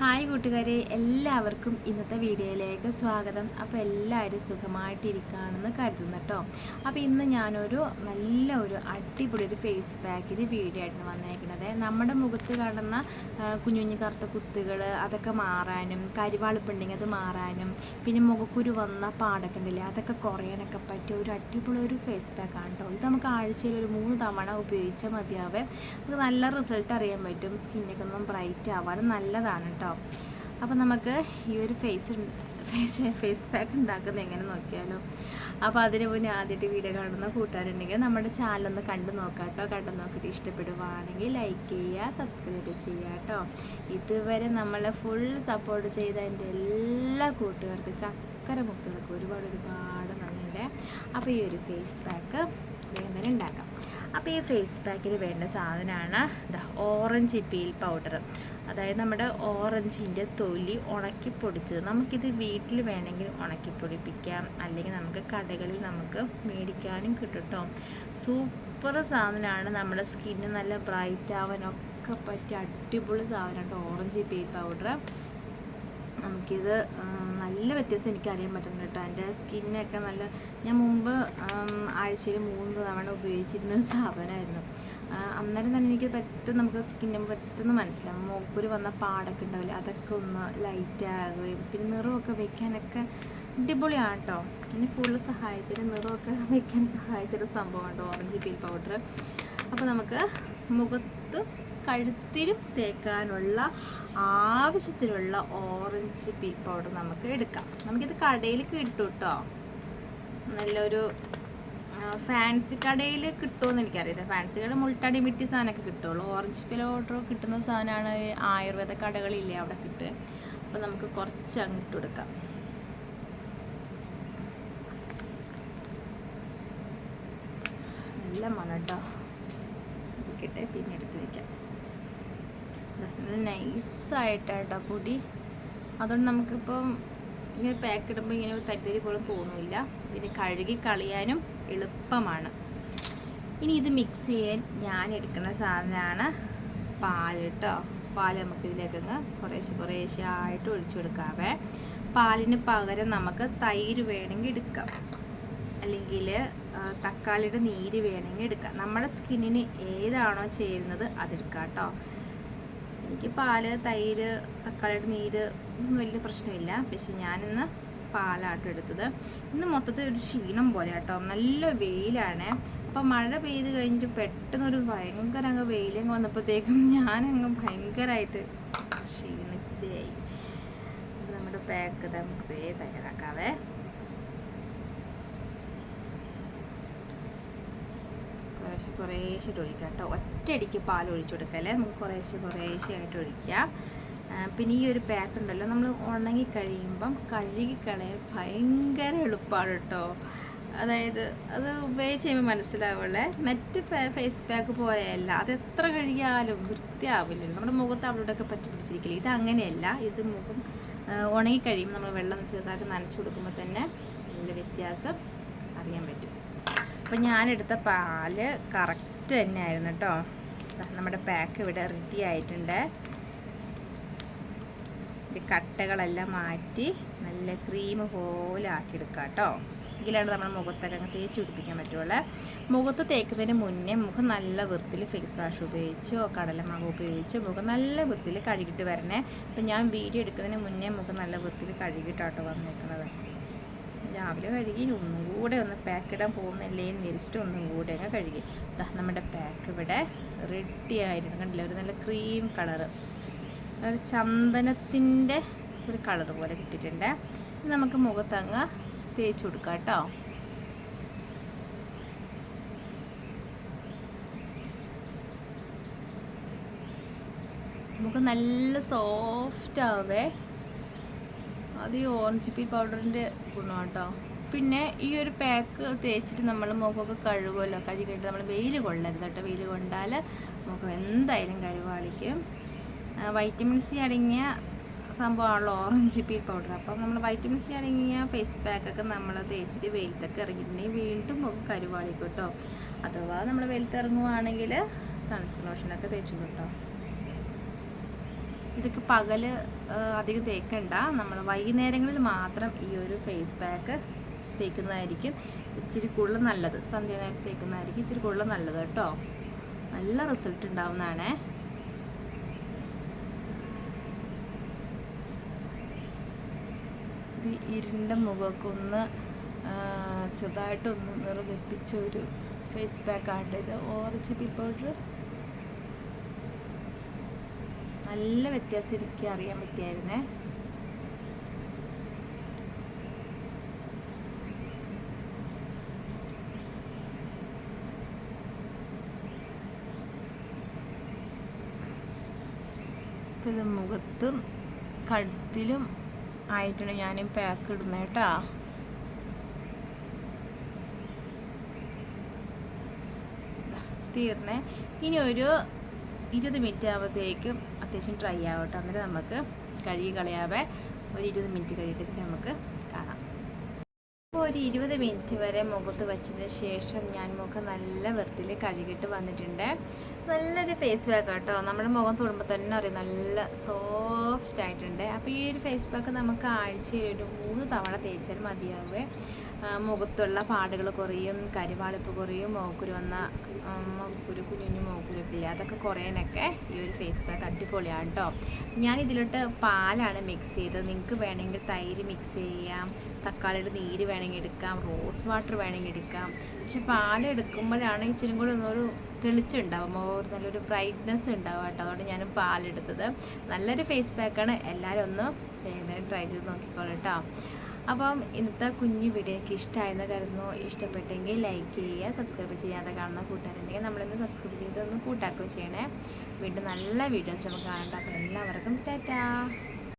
Hi കൂട്ടുകാരെ എല്ലാവർക്കും ഇന്നത്തെ വീഡിയോയിലേക്ക് സ്വാഗതം. അപ്പോൾ എല്ലാവരും സുഖമായിട്ടിരിക്കുകയാണെന്ന് കരുതുന്നു കേട്ടോ. അപ്പോൾ ഇന്ന് ഞാനൊരു നല്ല ഒരു അടിപൊളി ഒരു ഫേസ് പാക്കിന് വീഡിയോ ആയിട്ടാണ് വന്നേക്കുന്നത് നമ്മുടെ മുഖത്ത് കാണുന്ന കുഞ്ഞു കുഞ്ഞു കറുത്ത കുത്തുകൾ അതൊക്കെ മാറാനും കരിവാളിപ്പുണ്ടെങ്കിൽ അത് മാറാനും പിന്നെ മുഖക്കുരു വന്ന പാടൊക്കെ ഉണ്ടല്ലേ അതൊക്കെ കുറയാനൊക്കെ പറ്റിയ ഒരു അടിപൊളി ഒരു ഫേസ് പാക്കാണ് കേട്ടോ. ഇത് നമുക്ക് ആഴ്ചയിൽ ഒരു മൂന്ന് തവണ ഉപയോഗിച്ചാൽ മതിയാവേ. നമുക്ക് നല്ല റിസൾട്ട് അറിയാൻ പറ്റും. സ്കിന്നൊക്കെ ഒന്നും ബ്രൈറ്റ് ആവാനും നല്ലതാണ് കേട്ടോ. അപ്പോൾ നമുക്ക് ഈ ഒരു ഫേസ് ഫേസ് ഫേസ് പാക്ക് ഉണ്ടാക്കുന്നത് എങ്ങനെ നോക്കിയാലോ? അപ്പോൾ അതിന് മുന്നേ ആദ്യമായിട്ട് വീഡിയോ കാണുന്ന കൂട്ടുകാരുണ്ടെങ്കിൽ നമ്മുടെ ചാനലൊന്ന് കണ്ടു നോക്കാം കേട്ടോ. കണ്ടു നോക്കിയിട്ട് ഇഷ്ടപ്പെടുവാണെങ്കിൽ ലൈക്ക് ചെയ്യുക സബ്സ്ക്രൈബ് ചെയ്യുക കേട്ടോ. ഇതുവരെ നമ്മളെ ഫുൾ സപ്പോർട്ട് ചെയ്ത എന്റെ എല്ലാ കൂട്ടുകാർക്കും ചക്കര മുക്കുകൾക്ക് ഒരുപാട് ഒരുപാട് നന്ദിയുണ്ട്. അപ്പോൾ ഈ ഒരു ഫേസ് പാക്ക് വേഗം ഉണ്ടാക്കാം. അപ്പോൾ ഈ ഫേസ് പാക്കിന് വേണ്ട സാധനമാണ് ഓറഞ്ച് പീൽ പൗഡർ അതായത് നമ്മുടെ ഓറഞ്ചിന്റെ തൊലി ഉണക്കി പൊടിച്ചത് നമുക്കിത് വീട്ടിൽ വേണമെങ്കിൽ ഉണക്കി പൊടിപ്പിക്കാം അല്ലെങ്കിൽ നമുക്ക് കടകളിൽ നമുക്ക് മേടിക്കാനും കിട്ടും കേട്ടോ സൂപ്പർ സാധനമാണ് നമ്മുടെ സ്കിന്ന് നല്ല ബ്രൈറ്റ് ആവാനൊക്കെ പറ്റിയ അടിപൊളി സാധനമാണ് ഓറഞ്ച് പീൽ പൗഡർ നമുക്കിത് നല്ല വ്യത്യാസം എനിക്ക് അറിയാൻ പറ്റുന്നുണ്ട് കേട്ടോ. എന്റെ സ്കിന്നൊക്കെ നല്ല ഞാൻ മുമ്പ് ആഴ്ചയിൽ മൂന്ന് തവണ ഉപയോഗിച്ചിരുന്ന ഒരു സാധനമായിരുന്നു. അന്നേരം തന്നെ എനിക്ക് പെട്ടെന്ന് നമുക്ക് സ്കിന്നും പെട്ടെന്ന് മനസ്സിലാവും. മൂക്കൊരു വന്ന പാടൊക്കെ ഉണ്ടാവില്ല അതൊക്കെ ഒന്ന് ലൈറ്റ് ആകുകയും പിന്നെ നിറമൊക്കെ വെക്കാനൊക്കെ അടിപൊളിയാണ് കേട്ടോ. എന്നെ കൂടുതൽ സഹായിച്ചൊരു നിറമൊക്കെ വെക്കാൻ സഹായിച്ചൊരു സംഭവമാണ് ഓറഞ്ച് പീൽ പൗഡർ അപ്പോൾ നമുക്ക് മുഖത്ത് കഴുത്തിലും തേക്കാനുള്ള ആവശ്യത്തിലുള്ള ഓറഞ്ച് പീ പൗഡർ നമുക്ക് എടുക്കാം. നമുക്കിത് കടയിൽ കിട്ടും കേട്ടോ നല്ലൊരു ഫാൻസി കടയിൽ കിട്ടുമെന്ന് എനിക്കറിയില്ല. ഫാൻസി കട മുൾട്ടാടി മിട്ടി സാധനമൊക്കെ കിട്ടുള്ളൂ. ഓറഞ്ച് പീ പൗഡർ കിട്ടുന്ന സാധനമാണ് ആയുർവേദ കടകളില്ലേ അവിടെ കിട്ടുക. അപ്പം നമുക്ക് കുറച്ച് അങ്ങ് ഇട്ട് കൊടുക്കാം. നല്ല മണട്ടോ കേട്ടോ. ഇരിക്കട്ടെ പിന്നെ എടുത്ത് വയ്ക്കാം നല്ല നൈസായിട്ടാട്ടോ പൊടി. അതുകൊണ്ട് നമുക്കിപ്പം ഇങ്ങനെ പാക്ക് ഇടുമ്പോൾ ഇങ്ങനെ തരിതരി പോലും തോന്നില്ല. ഇതിന് കഴുകി കളയാനും എളുപ്പമാണ്. ഇനി ഇത് മിക്സ് ചെയ്യാൻ ഞാൻ എടുക്കുന്ന സാധനമാണ് പാൽ കേട്ടോ പാൽ നമുക്ക് ഇതിലേക്കങ്ങ് കുറേശ്ശെ കുറേശ്ശെ ആയിട്ട് ഒഴിച്ചു കൊടുക്കാവേ. പാലിന് പകരം നമുക്ക് തൈര് വേണമെങ്കിൽ എടുക്കാം. അല്ലെങ്കിൽ തക്കാളിയുടെ നീര് വേണമെങ്കിൽ എടുക്കാം. നമ്മുടെ സ്കിന്നിന് ഏതാണോ ചേരുന്നത് അതെടുക്കാം കേട്ടോ. എനിക്ക് പാൽ തൈര് തക്കാളിയുടെ നീര് ഒന്നും വലിയ പ്രശ്നമില്ല. പക്ഷെ ഞാനിന്ന് പാലാട്ടോ എടുത്തത്. ഇന്ന് മൊത്തത്തിൽ ഒരു ക്ഷീണം പോലെ കേട്ടോ നല്ല വെയിലാണ്. അപ്പം മഴ പെയ്ത് കഴിഞ്ഞിട്ട് പെട്ടെന്ന് ഒരു ഭയങ്കര അങ്ങ് വെയിലങ്ങ് വന്നപ്പോഴത്തേക്കും ഞാനങ്ങ് ഭയങ്കരമായിട്ട് ക്ഷീണിതയായി. ഇത് നമ്മുടെ പാക്ക് നമുക്ക് തയ്യാറാക്കാവേ. കുറേശ്ശെ കുറേശ്ശെ ഒഴിക്കാം കേട്ടോ. ഒറ്റയടിക്ക് പാൽ ഒഴിച്ചു കൊടുക്കല്ലേ നമുക്ക് കുറേശ്ശെ കുറേശ്ശെ ആയിട്ട് ഒഴിക്കാം. പിന്നെ ഈ ഒരു പാക്ക് ഉണ്ടല്ലോ നമ്മൾ ഉണങ്ങി കഴിയുമ്പം കഴുകി ഭയങ്കര എളുപ്പമാണ് കേട്ടോ. അതായത് അത് ഉപയോഗിച്ച് കഴിയുമ്പോൾ മനസ്സിലാവുള്ളേ മറ്റ് ഫേസ് പാക്ക് പോലെയല്ല. അത് എത്ര കഴുകിയാലും വൃത്തിയാവില്ലല്ലോ നമ്മുടെ മുഖത്ത് അവിടെയൊക്കെ പറ്റി പിടിച്ചിരിക്കില്ല? ഇത് അങ്ങനെയല്ല. ഇത് മുഖം ഉണങ്ങി കഴിയുമ്പോൾ നമ്മൾ വെള്ളം ചെറുതായിട്ട് നനച്ചു കൊടുക്കുമ്പോൾ തന്നെ നല്ല വ്യത്യാസം അറിയാൻ പറ്റും. അപ്പം ഞാനെടുത്ത പാൽ കറക്റ്റ് തന്നെയായിരുന്നു കേട്ടോ ദാ നമ്മുടെ പാക്ക് ഇവിടെ റെഡി ആയിട്ടുണ്ട്. കട്ടകളെല്ലാം മാറ്റി നല്ല ക്രീം പോലെ ആക്കിയെടുക്കുക കേട്ടോ എങ്കിലാണ് നമ്മുടെ മുഖത്തൊക്കെ അങ്ങ് തേച്ച് പിടിപ്പിക്കാൻ പറ്റുള്ളൂ. മുഖത്ത് തേക്കുന്നതിന് മുന്നേ മുഖം നല്ല വൃത്തിയിൽ ഫേസ് വാഷ് ഉപയോഗിച്ചോ കടലമാവ് ഉപയോഗിച്ചോ മുഖം നല്ല വൃത്തിയിൽ കഴുകിയിട്ട് വരണേ. അപ്പം ഞാൻ വീഡിയോ എടുക്കുന്നതിന് മുന്നേ മുഖം നല്ല വൃത്തിയിൽ കഴുകിയിട്ടാട്ടോ വന്നേക്കുന്നത്. രാവിലെ കഴുകി ഒന്നും കൂടെ ഒന്ന് പാക്ക് ഇടാൻ പോകുന്നില്ലേ എന്ന് വിചാരിച്ചിട്ട് ഒന്നും കൂടെ അങ്ങ് കഴുകി. നമ്മുടെ പാക്ക് ഇവിടെ റെഡി ആയിരുന്നു. കണ്ടില്ല? ഒരു നല്ല ക്രീം കളറ് അതായത് ചന്ദനത്തിന്റെ ഒരു കളർ പോലെ കിട്ടിയിട്ടുണ്ട്. നമുക്ക് മുഖത്തങ്ങ് തേച്ച് കൊടുക്കാം കേട്ടോ. മുഖം നല്ല സോഫ്റ്റ് ആവേ. അത് ഈ ഓറഞ്ച് പീൽ പൗഡറിന്റെ ഗുണം കേട്ടോ പിന്നെ ഈ ഒരു പാക്ക് തേച്ചിട്ട് നമ്മൾ മുഖമൊക്കെ കഴുകുമല്ലോ. കഴുകിയിട്ട് നമ്മൾ വെയിൽ കൊള്ളരുത് കേട്ടോ. വെയിൽ കൊണ്ടാൽ മുഖം എന്തായാലും കഴുകാളിക്കും വൈറ്റമിൻ സി അടങ്ങിയ സംഭവമാണല്ലോ ഓറഞ്ച് പീൽ പൗഡർ അപ്പം നമ്മൾ വൈറ്റമിൻ സി അടങ്ങിയ ഫേസ് പാക്കൊക്കെ നമ്മൾ തേച്ചിട്ട് വെയിലത്തൊക്കെ ഇറങ്ങിയിട്ടുണ്ടെങ്കിൽ വീണ്ടും മുഖം കരുവാളിക്കും കേട്ടോ. അഥവാ നമ്മൾ വെയിലത്ത് ഇറങ്ങുവാണെങ്കിൽ സൺസ്ക്രീൻ ലോഷനൊക്കെ തേച്ചു കേട്ടോ ഇതൊക്കെ പകൽ അധികം തേക്കണ്ട. നമ്മൾ വൈകുന്നേരങ്ങളിൽ മാത്രം ഈ ഒരു ഫേസ് പാക്ക് തേക്കുന്നതായിരിക്കും ഇച്ചിരി കൂടുതൽ നല്ലത്. സന്ധ്യ നേരത്ത് തേക്കുന്നതായിരിക്കും ഇച്ചിരി കൂടുതൽ നല്ലത് കേട്ടോ. നല്ല റിസൾട്ട് ഉണ്ടാവുന്നതാണേ. ഇത് ഇരുണ്ട മുഖമൊക്കെ ഒന്ന് ചെറുതായിട്ടൊന്ന് നിറവെപ്പിച്ച ഒരു ഫേസ് പാക്കാണ് ഇത്. ഓറഞ്ച് പി പൗഡർ നല്ല വ്യത്യാസം എനിക്ക് അറിയാൻ പറ്റിയായിരുന്നേ. ഇത് മുഖത്തും കഴുത്തിലും ആയിട്ടാണ് ഞാൻ പാക്ക് ഇടുന്നത് കേട്ടോ. തീർന്നേ. ഇനി ഒരു ഇരുപത് മിനിറ്റ് ആകുമ്പോഴത്തേക്കും അത്യാവശ്യം ഡ്രൈ ആവട്ടെ അന്നേരം നമുക്ക് കഴുകി കളയാവേ ഒരു ഇരുപത് മിനിറ്റ് കഴിയിട്ട് നമുക്ക് കാണാം. അപ്പോൾ ഒരു ഇരുപത് മിനിറ്റ് വരെ മുഖത്ത് വെച്ചതിന് ശേഷം ഞാൻ മുഖം നല്ല വൃത്തിയിൽ കഴുകിയിട്ട് വന്നിട്ടുണ്ട്. നല്ലൊരു ഫേസ് പാക്ക് കേട്ടോ. നമ്മുടെ മുഖം തൊടുമ്പോൾ തന്നെ അറിയാം നല്ല സോഫ്റ്റ് ആയിട്ടുണ്ട്. അപ്പോൾ ഈ ഒരു ഫേസ് പാക്ക് നമുക്ക് ആഴ്ചയിൽ ഒരു മൂന്ന് തവണ തേച്ചാൽ മതിയാവേ. ആ, മുഖത്തുള്ള പാടുകൾ കുറയും കരിവാളിപ്പ് കുറയും മോക്കുരു വന്ന മോക്കുരു കുഞ്ഞു ഇല്ലേ? അതൊക്കെ കുറയാനൊക്കെ ഈ ഒരു ഫേസ് പാക്ക് അടിപൊളിയാണ് കേട്ടോ ഞാൻ ഇതിലോട്ട് പാലാണ് മിക്സ് ചെയ്തത്. നിങ്ങൾക്ക് വേണമെങ്കിൽ തൈര് മിക്സ് ചെയ്യാം. തക്കാളിയുടെ നീര് വേണമെങ്കിൽ എടുക്കാം. റോസ് വാട്ടർ വേണമെങ്കിൽ എടുക്കാം. പക്ഷെ പാൽ എടുക്കുമ്പോഴാണ് ഇച്ചിരി കൂടി ഒന്നൊരു തെളിച്ചുണ്ടാവും ഒരു നല്ലൊരു ബ്രൈറ്റ്നെസ് ഉണ്ടാവും കേട്ടോ അതുകൊണ്ട് ഞാൻ പാലെടുത്തത് നല്ലൊരു ഫേസ് പാക്കാണ് എല്ലാവരും ഒന്ന് ട്രൈ ചെയ്ത് നോക്കിക്കോളൂ കേട്ടോ അപ്പം ഇന്നത്തെ കുഞ്ഞു വീഡിയോയ്ക്ക് ഇഷ്ടമായെന്ന് കരുതുന്നു. ഇഷ്ടപ്പെട്ടെങ്കിൽ ലൈക്ക് ചെയ്യുക സബ്സ്ക്രൈബ് ചെയ്യാതെ കാണുന്ന കൂട്ടുകാരുണ്ടെങ്കിൽ നമ്മളിന്ന് സബ്സ്ക്രൈബ് ചെയ്ത് ഒന്ന് കൂട്ടാക്കുകയും ചെയ്യണേ. വീണ്ടും നല്ല വീഡിയോസ് നമുക്ക് കാണണ്ട അപ്പോൾ എല്ലാവർക്കും ടാറ്റാ.